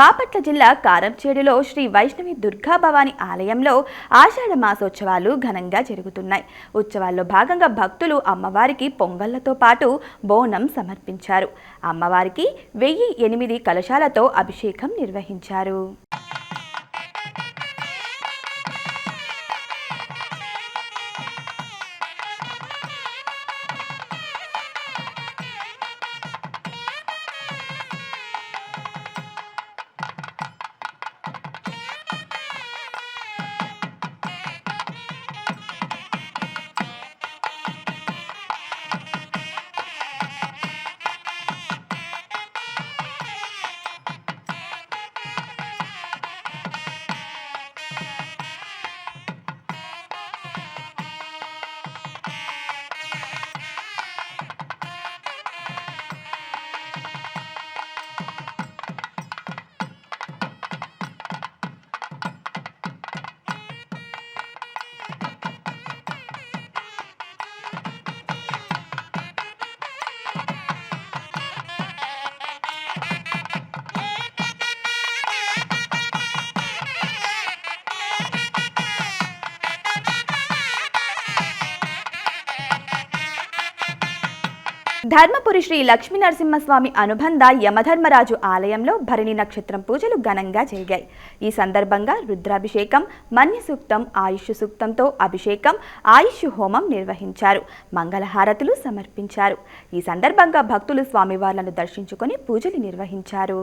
బాపట్ల జిల్లా కారంచేడులో శ్రీ వైష్ణవి దుర్గా భవాని ఆలయంలో ఆషాఢ మాసోత్సవాలు ఘనంగా జరుగుతున్నాయి. ఉత్సవాల్లో భాగంగా భక్తులు అమ్మవారికి పొంగళ్ళతో పాటు బోనం సమర్పించారు. అమ్మవారికి వెయ్యి ఎనిమిది కలశాలతో అభిషేకం నిర్వహించారు. ధర్మపురి శ్రీ లక్ష్మీ నరసింహస్వామి అనుబంధ యమధర్మరాజు ఆలయంలో భరణి నక్షత్రం పూజలు ఘనంగా జరిగాయి. ఈ సందర్భంగా రుద్రాభిషేకం మన్య సూక్తం ఆయుష్ సూక్తంతో అభిషేకం ఆయుష్ హోమం నిర్వహించారు. మంగళహారతులు సమర్పించారు. ఈ సందర్భంగా భక్తులు స్వామివార్లను దర్శించుకొని పూజలు నిర్వహించారు.